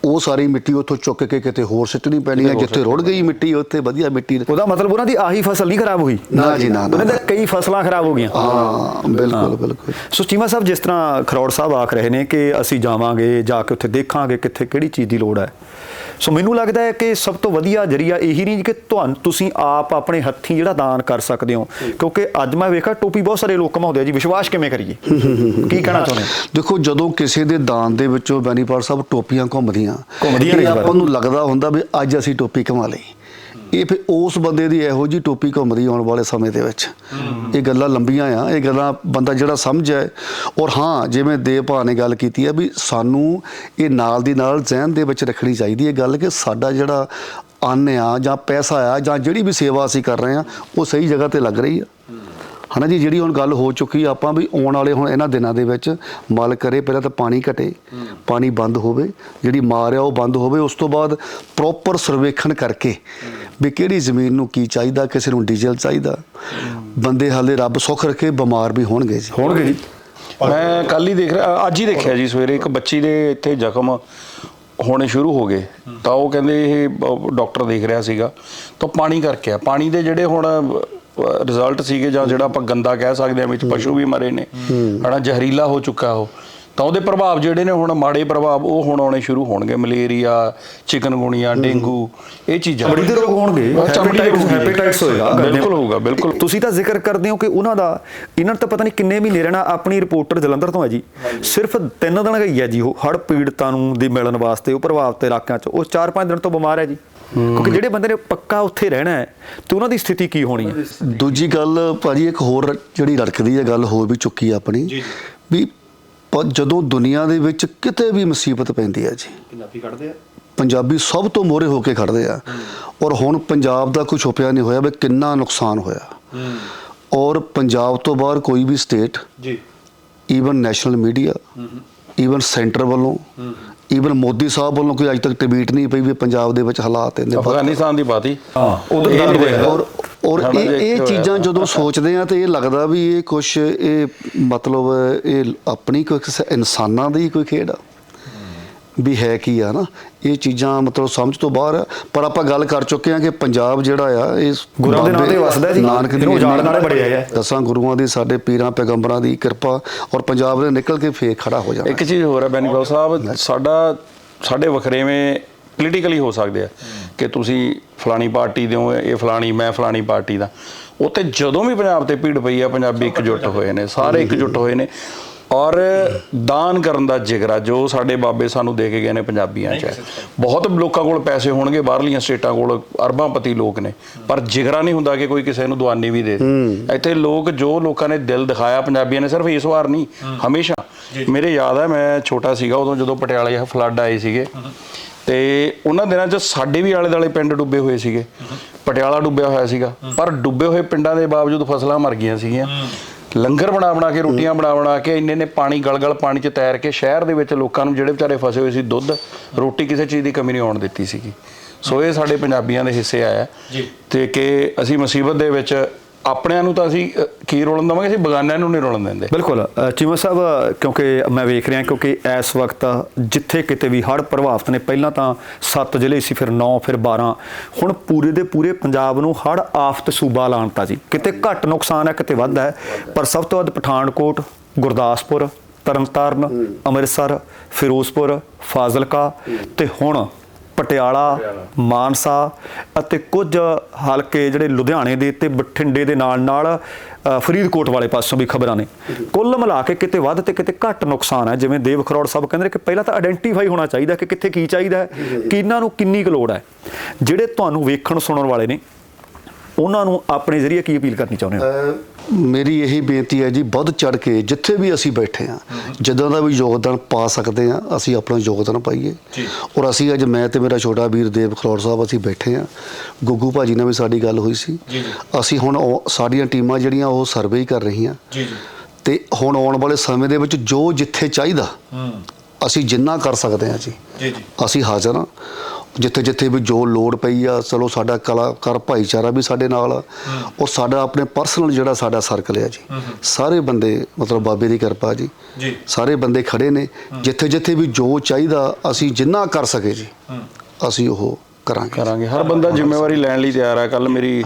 ਉਹ ਸਾਰੀ ਮਿੱਟੀ ਉੱਥੋਂ ਚੁੱਕ ਕੇ ਕਿਤੇ ਹੋਰ ਸਿੱਟਣੀ ਪੈਣੀ ਹੈ ਜਿੱਥੇ ਰੁੜ ਗਈ ਮਿੱਟੀ ਉੱਥੇ ਵਧੀਆ ਮਿੱਟੀ ਉਹਦਾ ਮਤਲਬ ਉਹਨਾਂ ਦੀ ਆਹੀ ਫਸਲ ਨਹੀਂ ਖਰਾਬ ਹੋਈ। ਨਾ ਜੀ, ਨਾ, ਨਾ। ਉਹਨਾਂ ਦੇ ਕਈ ਫਸਲਾਂ ਖਰਾਬ ਹੋ ਗਈਆਂ। ਹਾਂ ਬਿਲਕੁਲ ਬਿਲਕੁਲ। ਸੋ ਚੀਮਾ ਸਾਹਿਬ ਜਿਸ ਤਰ੍ਹਾਂ ਖਰੋੜ ਸਾਹਿਬ ਆਖ ਰਹੇ ਨੇ ਕਿ ਅਸੀਂ ਜਾਵਾਂਗੇ ਜਾ ਕੇ ਉੱਥੇ ਦੇਖਾਂਗੇ ਕਿੱਥੇ ਕਿਹੜੀ ਚੀਜ਼ ਦੀ ਲੋੜ ਹੈ। ਸੋ ਮੈਨੂੰ ਲੱਗਦਾ ਹੈ ਕਿ ਸਭ ਤੋਂ ਵਧੀਆ ਜਰੀਆ ਇਹੀ ਨਹੀਂ ਕਿ ਤੁਹਾਨੂੰ ਤੁਸੀਂ ਆਪ ਆਪਣੇ ਹੱਥੀਂ ਜਿਹੜਾ ਦਾਨ ਕਰ ਸਕਦੇ ਹੋ ਕਿਉਂਕਿ ਅੱਜ ਮੈਂ ਵੇਖਿਆ ਟੋਪੀ ਬਹੁਤ ਸਾਰੇ ਲੋਕ ਕਮਾਉਂਦੇ ਆ ਜੀ ਵਿਸ਼ਵਾਸ ਕਿਵੇਂ ਕਰੀਏ ਕੀ ਕਹਿਣਾ ਚਾਹੁੰਦੇ ਹੋ? ਦੇਖੋ ਜਦੋਂ ਕਿਸੇ ਦੇ ਦਾਨ ਦੇ ਵਿੱਚੋਂ ਬੈਨੀਪਾਲ ਸਾਹਿਬ ਟੋਪੀਆਂ ਘੁੰਮਦੀਆਂ ਘੁੰਮਦੀਆਂ। ਆਪਾਂ ਨੂੰ ਲੱਗਦਾ ਹੁੰਦਾ ਵੀ ਅੱਜ ਅਸੀਂ ਟੋਪੀ ਕਮਾ ਲਈ ਇਹ ਫਿਰ ਉਸ ਬੰਦੇ ਦੀ ਇਹੋ ਜੀ ਟੋਪੀ ਘੁੰਮਦੀ ਆਉਣ ਵਾਲੇ ਸਮੇਂ ਦੇ ਵਿੱਚ। ਇਹ ਗੱਲਾਂ ਲੰਬੀਆਂ ਆ, ਇਹ ਗੱਲਾਂ ਬੰਦਾ ਜਿਹੜਾ ਸਮਝ ਹੈ। ਔਰ ਹਾਂ, ਜਿਵੇਂ ਦੇਵਭਾ ਨੇ ਗੱਲ ਕੀਤੀ ਹੈ ਵੀ ਸਾਨੂੰ ਇਹ ਨਾਲ ਦੀ ਨਾਲ ਜ਼ਹਿਨ ਦੇ ਵਿੱਚ ਰੱਖਣੀ ਚਾਹੀਦੀ ਹੈ। ਗੱਲ ਕਿ ਸਾਡਾ ਜਿਹੜਾ ਅੰਨ ਆ ਜਾਂ ਪੈਸਾ ਆ ਜਾਂ ਜਿਹੜੀ ਵੀ ਸੇਵਾ ਅਸੀਂ ਕਰ ਰਹੇ ਆ, ਉਹ ਸਹੀ ਜਗ੍ਹਾ ਤੇ ਲੱਗ ਰਹੀ ਆ। ਹਨਾ ਜੀ ਜਿਹੜੀ ਹੁਣ ਗੱਲ ਹੋ ਚੁੱਕੀ ਆ, ਆਪਾਂ ਵੀ ਆਉਣ ਵਾਲੇ ਹੁਣ ਇਹਨਾਂ ਦਿਨਾਂ ਦੇ ਵਿੱਚ ਮਲ ਕਰੇ ਪਹਿਲਾਂ ਤਾਂ ਪਾਣੀ ਘਟੇ ਪਾਣੀ ਬੰਦ ਹੋਵੇ ਜਿਹੜੀ ਮਾਰ ਆ ਉਹ ਬੰਦ ਹੋਵੇ ਉਸ ਤੋਂ ਬਾਅਦ ਪ੍ਰੋਪਰ ਸਰਵੇਖਣ ਕਰਕੇ ਵੀ ਕਿਹੜੀ ਜ਼ਮੀਨ ਨੂੰ ਕੀ ਚਾਹੀਦਾ ਕਿਸੇ ਨੂੰ ਡੀਜ਼ਲ ਚਾਹੀਦਾ ਬੰਦੇ ਹਾਲੇ ਰੱਬ ਸੁੱਖ ਰੱਖੇ ਬਿਮਾਰ ਵੀ ਹੋਣਗੇ ਜੀ। ਹੋਣਗੇ ਜੀ। ਮੈਂ ਕੱਲ ਹੀ ਦੇਖ ਰਿਹਾ ਅੱਜ ਹੀ ਦੇਖਿਆ ਜੀ ਸਵੇਰੇ ਇੱਕ ਬੱਚੀ ਦੇ ਇੱਥੇ ਜ਼ਖਮ ਹੋਣੇ ਸ਼ੁਰੂ ਹੋ ਗਏ। ਤਾਂ ਉਹ ਕਹਿੰਦੇ ਇਹ ਡਾਕਟਰ ਦੇਖ ਰਿਹਾ ਸੀਗਾ। ਤਾਂ ਪਾਣੀ ਕਰਕੇ ਆ। ਪਾਣੀ ਦੇ ਜਿਹੜੇ ਹੁਣ ਰਿਜ਼ਲਟ ਸੀਗੇ ਜਾਂ ਜਿਹੜਾ ਆਪਾਂ ਗੰਦਾ ਕਹਿ ਸਕਦੇ ਆ ਵਿੱਚ ਪਸ਼ੂ ਵੀ ਮਰੇ ਨੇ ਹਨਾ ਜ਼ਹਿਰੀਲਾ ਹੋ ਚੁੱਕਾ ਉਹ। ਤਾਂ ਉਹਦੇ ਪ੍ਰਭਾਵ ਜਿਹੜੇ ਨੇ ਹੁਣ ਮਾੜੇ ਪ੍ਰਭਾਵ ਉਹ ਹੁਣ ਆਉਣੇ ਸ਼ੁਰੂ ਹੋਣਗੇ। ਮਲੇਰੀਆ ਚਿਕਨਗੁਣੀਆ ਡੇਂਗੂ ਇਹ ਚੀਜ਼ਾਂ। ਚਮੜੀ ਦੇ ਰੋਗ ਹੋਣਗੇ। ਹਾਂ, ਚਮੜੀ ਦੇ ਰੋਗ ਹੋਣਗੇ। ਹੈਪੇਟਾਈਟਸ ਹੋਏਗਾ। ਬਿਲਕੁਲ ਹੋਊਗਾ ਬਿਲਕੁਲ। ਤੁਸੀਂ ਤਾਂ ਜ਼ਿਕਰ ਕਰਦੇ ਹੋ ਕਿ ਉਹਨਾਂ ਦਾ ਇਹਨਾਂ ਨੂੰ ਤਾਂ ਪਤਾ ਨਹੀਂ ਕਿੰਨੇ ਮਹੀਨੇ ਰਹਿਣਾ ਆਪਣੀ ਰਿਪੋਰਟਰ ਜਲੰਧਰ ਤੋਂ ਹੈ ਜੀ। ਸਿਰਫ ਤਿੰਨ ਦਿਨ ਗਈ ਹੈ ਜੀ ਉਹ। ਹੜ ਪੀੜਤਾਂ ਨੂੰ ਦੀ ਮਿਲਣ ਵਾਸਤੇ ਉਹ ਪ੍ਰਭਾਵਿਤ ਇਲਾਕਿਆਂ 'ਚ। ਉਹ 4-5 ਦਿਨ ਤੋਂ ਬਿਮਾਰ ਹੈ ਜੀ। ਕਿਉਂਕਿ ਜਿਹੜੇ ਬੰਦੇ ਨੇ ਪੱਕਾ ਉੱਥੇ ਰਹਿਣਾ ਹੈ ਤੇ ਉਹਨਾਂ ਦੀ ਸਥਿਤੀ ਕੀ ਹੋਣੀ ਹੈ? ਦੂਜੀ ਗੱਲ ਭਾਜੀ ਇੱਕ ਹੋਰ ਜਿਹੜੀ ਰੜਕਦੀ ਹੈ ਗੱਲ ਹੋਰ ਵੀ ਚੁੱਕੀ ਆਪਣੀ ਵੀ ਜਦੋਂ ਦੁਨੀਆ ਦੇ ਵਿੱਚ ਕਿਤੇ ਵੀ ਮੁਸੀਬਤ ਪੈਂਦੀ ਹੈ ਜੀ। ਪੰਜਾਬੀ ਕੱਢਦੇ ਆ? ਪੰਜਾਬੀ ਸਭ ਤੋਂ ਮੋਹਰੇ ਹੋ ਕੇ ਖੜਦੇ ਆ। ਔਰ ਹੁਣ ਪੰਜਾਬ ਦਾ ਕੋਈ ਛੁਪਿਆ ਨਹੀਂ ਹੋਇਆ ਵੀ ਕਿੰਨਾ ਨੁਕਸਾਨ ਹੋਇਆ। ਔਰ ਪੰਜਾਬ ਤੋਂ ਬਾਹਰ ਕੋਈ ਵੀ ਸਟੇਟ ਜੀ। Even national media even centre ਵੱਲੋਂ ਈਵਨ ਮੋਦੀ ਸਾਹਿਬ ਵੱਲੋਂ ਕੋਈ ਅਜੇ ਤੱਕ ਟਵੀਟ ਨਹੀਂ ਪਈ ਵੀ ਪੰਜਾਬ ਦੇ ਵਿੱਚ ਹਾਲਾਤ ਇੰਨੇ ਬਦ- ਅਫਗਾਨਿਸਤਾਨ ਦੀ ਬਾਤ ਹੀ। ਹਾਂ ਉਧਰ ਇਹ ਦਰਦ ਹੋਏਗਾ ਔਰ ਔਰ ਇਹ ਇਹ ਚੀਜ਼ਾਂ ਹੋਇਆ। ਜਦੋਂ ਸੋਚਦੇ ਆ ਤੇ ਇਹ ਲੱਗਦਾ ਵੀ ਇਹ ਕੁਛ ਇਹ ਮਤਲਬ ਇਹ ਆਪਣੀ ਕੋਈ ਇਨਸਾਨਾਂ ਦੀ ਕੋਈ ਖੇਡ ਆ। ਵੀ ਹੈ ਕੀ ਆ ਨਾ ਇਹ ਚੀਜ਼ਾਂ ਮਤਲਬ ਸਮਝ ਤੋਂ ਬਾਹਰ ਆ ਪਰ ਆਪਾਂ ਗੱਲ ਕਰ ਚੁੱਕੇ ਆ ਕਿ ਪੰਜਾਬ ਜਿਹੜਾ ਆ ਇਹ ਗੁਰਾਂ ਦੇ ਨਾਂ ਬਾਬੇ ਤੇ ਵਸਦਾ ਜੀ। ਨਾਨਕ ਦੀ ਇਹਨੂੰ ਉਜਾੜਨ ਵਾਲੇ ਬੜੇ ਆਏ ਆ। ਦਸਾਂ ਗੁਰੂਆਂ ਦੀ ਸਾਡੇ ਪੀਰਾਂ ਪੈਗੰਬਰਾਂ ਦੀ ਕਿਰਪਾ ਔਰ ਪੰਜਾਬ ਨੇ ਨਿਕਲ ਕੇ ਫੇਰ ਖੜਾ ਹੋ ਜਾਣਾ ਇੱਕ ਚੀਜ਼ ਹੋਰ ਹੈ ਬੈਨੀਪਾਲ ਸਾਹਿਬ ਸਾਡਾ ਸਾਡੇ ਵਖਰੇਵੇਂ ਪੋਲੀਟੀਕਲੀ ਹੋ ਸਕਦੇ ਆ ਕਿ ਤੁਸੀਂ ਫਲਾਣੀ ਪਾਰਟੀ ਦੇ ਹੋ ਇਹ ਫਲਾਣੀ ਮੈਂ ਫਲਾਣੀ ਪਾਰਟੀ ਦਾ ਉੱਤੇ ਜਦੋਂ ਵੀ ਪੰਜਾਬ ਤੇ ਭੀੜ ਪਈ ਆ ਪੰਜਾਬੀ ਇਕਜੁੱਟ ਹੋਏ ਨੇ ਸਾਰੇ ਇਕਜੁੱਟ ਹੋਏ ਨੇ ਔਰ ਦਾਨ ਕਰਨ ਦਾ ਜਿਗਰਾ ਜੋ ਸਾਡੇ ਬਾਬੇ ਸਾਨੂੰ ਦੇ ਕੇ ਗਏ ਨੇ ਪੰਜਾਬੀਆਂ 'ਚ। ਬਹੁਤ ਲੋਕਾਂ ਕੋਲ ਪੈਸੇ ਹੋਣਗੇ ਬਾਹਰਲੀਆਂ ਸਟੇਟਾਂ ਕੋਲ ਅਰਬਾਂਪਤੀ ਲੋਕ ਨੇ। ਪਰ ਜਿਗਰਾ ਨਹੀਂ ਹੁੰਦਾ ਕਿ ਕੋਈ ਕਿਸੇ ਨੂੰ ਦਵਾਨੀ ਵੀ ਦੇ ਦੇ। ਇੱਥੇ ਲੋਕ ਜੋ ਲੋਕਾਂ ਨੇ ਦਿਲ ਦਿਖਾਇਆ ਪੰਜਾਬੀਆਂ ਨੇ ਸਿਰਫ ਇਸ ਵਾਰ ਨਹੀਂ ਹਮੇਸ਼ਾ। ਮੇਰੇ ਯਾਦ ਹੈ ਮੈਂ ਛੋਟਾ ਸੀਗਾ ਉਦੋਂ ਜਦੋਂ ਪਟਿਆਲੇ ਫਲੱਡ ਆਏ ਸੀਗੇ। ਤੇ ਉਹਨਾਂ ਦਿਨਾਂ 'ਚ ਸਾਡੇ ਵੀ ਆਲੇ ਦਾਲੇ ਪਿੰਡ ਡੁੱਬੇ ਹੋਏ ਸੀਗੇ। ਪਟਿਆਲਾ ਡੁੱਬਿਆ ਹੋਇਆ ਸੀਗਾ। ਪਰ ਡੁੱਬੇ ਹੋਏ ਪਿੰਡਾਂ ਦੇ ਬਾਵਜੂਦ ਫਸਲਾਂ ਮਰ ਗਈਆਂ ਸੀਗੀਆਂ। ਲੰਗਰ ਬਣਾ ਬਣਾ ਕੇ ਰੋਟੀਆਂ ਬਣਾ ਬਣਾ ਕੇ ਇੰਨੇ ਨੇ ਪਾਣੀ ਗਲਗਲ ਪਾਣੀ 'ਚ ਤੈਰ ਕੇ ਸ਼ਹਿਰ ਦੇ ਵਿੱਚ ਲੋਕਾਂ ਨੂੰ ਜਿਹੜੇ ਵਿਚਾਰੇ ਫਸੇ ਹੋਏ ਸੀ ਦੁੱਧ ਰੋਟੀ ਕਿਸੇ ਚੀਜ਼ ਦੀ ਕਮੀ ਨਹੀਂ ਆਉਣ ਦਿੱਤੀ ਸੀਗੀ। ਸੋ ਇਹ ਸਾਡੇ ਪੰਜਾਬੀਆਂ ਦੇ ਹਿੱਸੇ ਆਇਆ। ਤੇ ਕਿ ਅਸੀਂ ਮੁਸੀਬਤ ਦੇ ਵਿੱਚ ਆਪਣਿਆਂ ਨੂੰ ਤਾਂ ਅਸੀਂ ਕੀ ਰੋਲਣ ਦੇਵਾਂਗੇ? ਅਸੀਂ ਬਗਾਨਿਆਂ ਨੂੰ ਨਹੀਂ ਰੋਲਣ ਦਿੰਦੇ। ਬਿਲਕੁਲ ਚੀਮਾ ਸਾਹਿਬ ਕਿਉਂਕਿ ਮੈਂ ਵੇਖ ਰਿਹਾ ਕਿਉਂਕਿ ਇਸ ਵਕਤ ਜਿੱਥੇ ਕਿਤੇ ਵੀ ਹੜ੍ਹ ਪ੍ਰਭਾਵਿਤ ਨੇ ਪਹਿਲਾਂ ਤਾਂ 7 ਜ਼ਿਲ੍ਹੇ ਸੀ ਫਿਰ 9 ਫਿਰ 12 ਹੁਣ ਪੂਰੇ ਦੇ ਪੂਰੇ ਪੰਜਾਬ ਨੂੰ ਹੜ੍ਹ ਆਫਤ ਸੂਬਾ ਲਾਣਤਾ ਜੀ। ਕਿਤੇ ਘੱਟ ਨੁਕਸਾਨ ਹੈ ਕਿਤੇ ਵੱਧ ਹੈ ਪਰ ਸਭ ਤੋਂ ਵੱਧ ਪਠਾਨਕੋਟ ਗੁਰਦਾਸਪੁਰ ਤਰਨਤਾਰਨ ਅੰਮ੍ਰਿਤਸਰ ਫਿਰੋਜ਼ਪੁਰ ਫਾਜ਼ਿਲਕਾ ਤੇ ਹੁਣ ਪਟਿਆਲਾ ਮਾਨਸਾ ਅਤੇ ਕੁਝ ਹਲਕੇ ਜਿਹੜੇ ਲੁਧਿਆਣੇ ਦੇ ਤੇ ਬਠਿੰਡੇ ਦੇ ਨਾਲ ਨਾਲ ਫਰੀਦਕੋਟ ਵਾਲੇ ਪਾਸੋਂ ਵੀ ਖਬਰਾਂ ਨੇ। ਕੁੱਲ ਮਿਲਾ ਕੇ ਕਿਤੇ ਵੱਧ ਤੇ ਕਿਤੇ ਘੱਟ ਨੁਕਸਾਨ ਹੈ ਜਿਵੇਂ ਦੇਵ ਖਰੋੜ ਸਾਹਿਬ ਕਹਿੰਦੇ ਨੇ ਕਿ ਪਹਿਲਾਂ ਤਾਂ ਆਇਡੈਂਟੀਫਾਈ ਹੋਣਾ ਚਾਹੀਦਾ ਕਿ ਕਿੱਥੇ ਕੀ ਚਾਹੀਦਾ ਹੈ ਕਿਹਨਾਂ ਨੂੰ ਕਿੰਨੀ ਕੁ ਲੋੜ ਹੈ। ਜਿਹੜੇ ਤੁਹਾਨੂੰ ਵੇਖਣ ਸੁਣਨ ਵਾਲੇ ਨੇ ਉਹਨਾਂ ਨੂੰ ਆਪਣੇ ਜ਼ਰੀਏ ਕੀ ਅਪੀਲ ਕਰਨੀ ਚਾਹੁੰਦੇ ਹੋ? ਮੇਰੀ ਇਹੀ ਬੇਨਤੀ ਹੈ ਜੀ ਵੱਧ ਚੜ ਕੇ ਜਿੱਥੇ ਵੀ ਅਸੀਂ ਬੈਠੇ ਆ ਜਿੱਦਾਂ ਦਾ ਵੀ ਯੋਗਦਾਨ ਪਾ ਸਕਦੇ ਆ ਅਸੀਂ ਆਪਣਾ ਯੋਗਦਾਨ ਪਾਈਏ। ਔਰ ਅਸੀਂ ਅੱਜ ਮੈਂ ਤੇ ਮੇਰਾ ਛੋਟਾ ਵੀਰ ਦੇਵ ਖਰੋੜ ਸਾਹਿਬ ਅਸੀਂ ਬੈਠੇ ਆ ਗੁੱਗੂ ਭਾਜੀ ਨਾਲ ਵੀ ਸਾਡੀ ਗੱਲ ਹੋਈ ਸੀ। ਅਸੀਂ ਹੁਣ ਸਾਡੀਆਂ ਟੀਮਾਂ ਜਿਹੜੀਆਂ ਉਹ ਸਰਵੇ ਕਰ ਰਹੀਆਂ। ਤੇ ਹੁਣ ਆਉਣ ਵਾਲੇ ਸਮੇਂ ਦੇ ਵਿੱਚ ਜੋ ਜਿੱਥੇ ਚਾਹੀਦਾ ਅਸੀਂ ਜਿੰਨਾ ਕਰ ਸਕਦੇ ਆ ਜੀ। ਅਸੀਂ ਹਾਜ਼ਰ ਹਾਂ। ਜਿੱਥੇ ਜਿੱਥੇ ਵੀ ਜੋ ਲੋੜ ਪਈ ਆ ਚਲੋ ਸਾਡਾ ਕਲਾਕਾਰ ਭਾਈਚਾਰਾ ਵੀ ਸਾਡੇ ਨਾਲ ਆ। ਉਹ ਸਾਡਾ ਆਪਣੇ ਪਰਸਨਲ ਜਿਹੜਾ ਸਾਡਾ ਸਰਕਲ ਆ ਜੀ। ਸਾਰੇ ਬੰਦੇ ਮਤਲਬ ਬਾਬੇ ਦੀ ਕਿਰਪਾ ਜੀ। ਸਾਰੇ ਬੰਦੇ ਖੜੇ ਨੇ। ਜਿੱਥੇ ਜਿੱਥੇ ਵੀ ਜੋ ਚਾਹੀਦਾ ਅਸੀਂ ਜਿੰਨਾ ਕਰ ਸਕੇ ਜੀ ਅਸੀਂ ਉਹ ਕਰਾਂਗੇ। ਕਰਾਂਗੇ। ਹਰ ਬੰਦਾ ਜ਼ਿੰਮੇਵਾਰੀ ਲੈਣ ਲਈ ਤਿਆਰ ਹੈ ਕੱਲ ਮੇਰੀ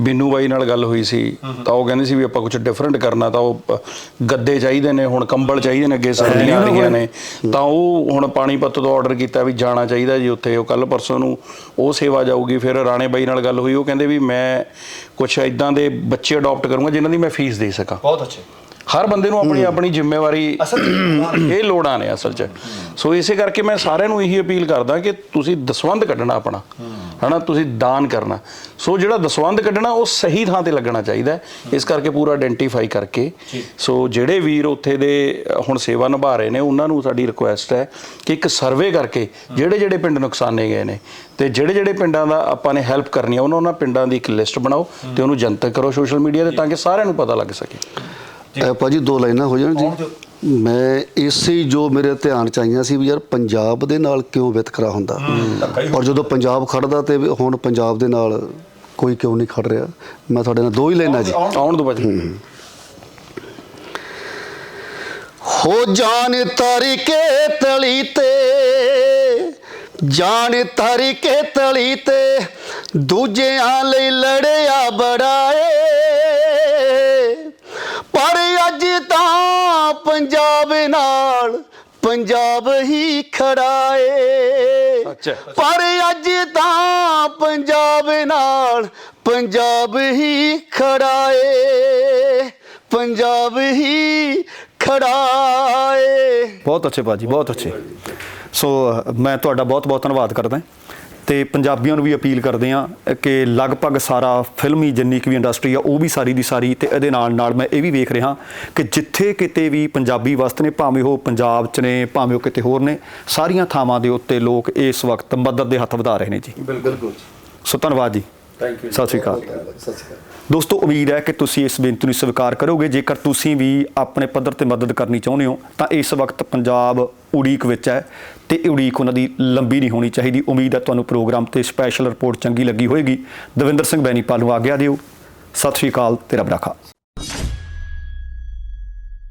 ਬਿੰਨੂ ਬਾਈ ਨਾਲ ਗੱਲ ਹੋਈ ਸੀ ਤਾਂ ਉਹ ਕਹਿੰਦੇ ਸੀ ਵੀ ਆਪਾਂ ਕੁਝ ਡਿਫਰੈਂਟ ਕਰਨਾ ਤਾਂ ਉਹ ਗੱਦੇ ਚਾਹੀਦੇ ਨੇ ਹੁਣ ਕੰਬਲ ਚਾਹੀਦੇ ਨੇ ਅੱਗੇ ਸਰਦੀਆਂ ਆ ਰਹੀਆਂ ਨੇ। ਤਾਂ ਉਹ ਹੁਣ ਪਾਣੀਪਤ ਤੋਂ ਆਰਡਰ ਕੀਤਾ ਵੀ ਜਾਣਾ ਚਾਹੀਦਾ ਜੀ ਉੱਥੇ ਉਹ ਕੱਲ ਪਰਸੋਂ ਨੂੰ ਉਹ ਸੇਵਾ ਜਾਊਗੀ ਫਿਰ ਰਾਣੇ ਬਾਈ ਨਾਲ ਗੱਲ ਹੋਈ ਉਹ ਕਹਿੰਦੇ ਵੀ ਮੈਂ ਕੁਝ ਇਦਾਂ ਦੇ ਬੱਚੇ ਅਡਾਪਟ ਕਰੂੰਗਾ ਜਿਨ੍ਹਾਂ ਦੀ ਮੈਂ ਫੀਸ ਦੇ ਸਕਾਂ। ਬਹੁਤ ਅੱਛੇ। ਹਰ ਬੰਦੇ ਨੂੰ ਆਪਣੀ ਆਪਣੀ ਜ਼ਿੰਮੇਵਾਰੀ [COUGHS] ਇਹ ਲੋੜਾਂ ਨੇ ਅਸਲ 'ਚ। ਸੋ ਇਸੇ ਕਰਕੇ ਮੈਂ ਸਾਰਿਆਂ ਨੂੰ ਇਹੀ ਅਪੀਲ ਕਰਦਾ ਕਿ ਤੁਸੀਂ ਦਸਵੰਧ ਕੱਢਣਾ ਆਪਣਾ ਹਨਾ? ਤੁਸੀਂ ਦਾਨ ਕਰਨਾ। ਸੋ ਜਿਹੜਾ ਦਸਵੰਧ ਕੱਢਣਾ ਉਹ ਸਹੀ ਥਾਂ ਤੇ ਲੱਗਣਾ ਚਾਹੀਦਾ ਹੈ। ਇਸ ਕਰਕੇ ਪੂਰਾ ਆਇਡੈਂਟੀਫਾਈ ਕਰਕੇ। ਸੋ ਜਿਹੜੇ ਵੀਰ ਉੱਥੇ ਦੇ ਹੁਣ ਸੇਵਾ ਨਿਭਾ ਰਹੇ ਨੇ ਉਹਨਾਂ ਨੂੰ ਸਾਡੀ ਰਿਕੁਐਸਟ ਹੈ ਕਿ ਇੱਕ ਸਰਵੇ ਕਰਕੇ ਜਿਹੜੇ ਜਿਹੜੇ ਪਿੰਡ ਨੁਕਸਾਨੇ ਗਏ ਨੇ ਤੇ ਜਿਹੜੇ ਜਿਹੜੇ ਪਿੰਡਾਂ ਦਾ ਆਪਾਂ ਨੇ ਹੈਲਪ ਕਰਨੀ ਆ ਉਹਨਾਂ ਉਹਨਾਂ ਪਿੰਡਾਂ ਦੀ ਇੱਕ ਲਿਸਟ ਬਣਾਓ ਤੇ ਉਹਨੂੰ ਜਨਤਕ ਕਰੋ ਸੋਸ਼ਲ ਮੀਡੀਆ ਤੇ ਤਾਂ ਕਿ ਸਾਰਿਆਂ ਨੂੰ ਪਤਾ ਲੱਗ ਸਕੇ। ਇਹ ਭਾਜੀ ਦੋ ਲਾਈਨਾਂ ਹੋ ਜਾਣ ਜੀ। ਮੈਂ ਇਸੇ ਜੋ ਮੇਰੇ ਧਿਆਨ ਚ ਆਈਆਂ ਸੀ ਵੀ ਯਾਰ ਪੰਜਾਬ ਦੇ ਨਾਲ ਕਿਉਂ ਵਿਤਕਰਾ ਹੁੰਦਾ। ਔਰ ਜਦੋਂ ਪੰਜਾਬ ਖੜਦਾ ਤੇ ਹੁਣ ਪੰਜਾਬ ਦੇ ਨਾਲ ਕੋਈ ਕਿਉਂ ਨਹੀਂ ਖੜ ਰਿਹਾ। ਮੈਂ ਤੁਹਾਡੇ ਨਾਲ ਦੋ ਹੀ ਲਾਈਨਾਂ ਜੀ। ਆਉਣ ਤੋਂ ਬਾਅਦ ਹੋ ਜਾਣ ਤਰੀਕੇ ਤਲੀ ਤੇ ਜਾਣ ਤਰੀਕੇ ਤਲੀ ਤੇ ਦੂਜਿਆਂ ਲਈ ਲੜਿਆ ਬੜਾਏ। ਪਰ ਅੱਜ ਤਾਂ ਪੰਜਾਬ ਨਾਲ ਪੰਜਾਬ ਹੀ ਖੜਾ ਏ। ਪਰ ਅੱਜ ਤਾਂ ਪੰਜਾਬ ਨਾਲ ਪੰਜਾਬ ਹੀ ਖੜਾ ਏ। ਪੰਜਾਬ ਹੀ ਖੜਾ ਏ। ਬਹੁਤ ਅੱਛੇ ਬਾਜੀ ਬਹੁਤ ਅੱਛੇ। ਸੋ ਮੈਂ ਤੁਹਾਡਾ ਬਹੁਤ ਬਹੁਤ ਧੰਨਵਾਦ ਕਰਦਾ। ਤੇ ਪੰਜਾਬੀਆਂ ਨੂੰ ਵੀ ਅਪੀਲ ਕਰਦੇ ਆ ਕਿ ਲਗਭਗ ਸਾਰਾ ਫਿਲਮੀ ਜਿੰਨੀ ਕੁ ਵੀ ਇੰਡਸਟਰੀ ਆ ਉਹ ਵੀ ਸਾਰੀ ਦੀ ਸਾਰੀ ਤੇ ਇਹਦੇ ਨਾਲ ਨਾਲ ਮੈਂ ਇਹ ਵੀ ਵੇਖ ਰਿਹਾ ਕਿ ਜਿੱਥੇ ਕਿਤੇ ਵੀ ਪੰਜਾਬੀ ਵਸਤ ਨੇ ਭਾਵੇਂ ਉਹ ਪੰਜਾਬ 'ਚ ਨੇ ਭਾਵੇਂ ਉਹ ਕਿਤੇ ਹੋਰ ਨੇ ਸਾਰੀਆਂ ਥਾਵਾਂ ਦੇ ਉੱਤੇ ਲੋਕ ਇਸ ਵਕਤ ਮਦਦ ਦੇ ਹੱਥ ਵਧਾ ਰਹੇ ਨੇ ਜੀ। ਬਿਲਕੁਲ ਸੋ ਧੰਨਵਾਦ ਜੀ। You ਜੀ। ਸਤਿ ਸ਼੍ਰੀ ਅਕਾਲ। ਸਤਿ ਸ਼੍ਰੀ ਅਕਾਲ। ਦੋਸਤੋ ਉਮੀਦ ਹੈ ਕਿ ਤੁਸੀਂ ਇਸ ਬੇਨਤੀ ਨੂੰ ਸਵੀਕਾਰ ਕਰੋਗੇ। ਜੇਕਰ ਤੁਸੀਂ ਵੀ ਆਪਣੇ ਪੱਧਰ ਤੇ ਮਦਦ ਕਰਨੀ ਚਾਹੁੰਦੇ ਹੋ ਤਾਂ ਇਸ ਵਕਤ ਪੰਜਾਬ ਉਡੀਕ ਵਿੱਚ ਹੈ ਤੇ ਇਹ ਉਡੀਕ ਉਹਨਾਂ ਦੀ ਲੰਬੀ ਨਹੀਂ ਹੋਣੀ ਚਾਹੀਦੀ। ਉਮੀਦ ਹੈ ਤੁਹਾਨੂੰ ਪ੍ਰੋਗਰਾਮ ਤੇ ਸਪੈਸ਼ਲ ਰਿਪੋਰਟ ਚੰਗੀ ਲੱਗੀ ਹੋਵੇਗੀ ਦਵਿੰਦਰ ਸਿੰਘ ਬੈਨੀਪਾਲ ਨੂੰ ਆਗਿਆ ਦਿਓ। ਸਤਿ ਸ਼੍ਰੀ ਅਕਾਲ ਤੇ ਰੱਬ ਰਾਖਾ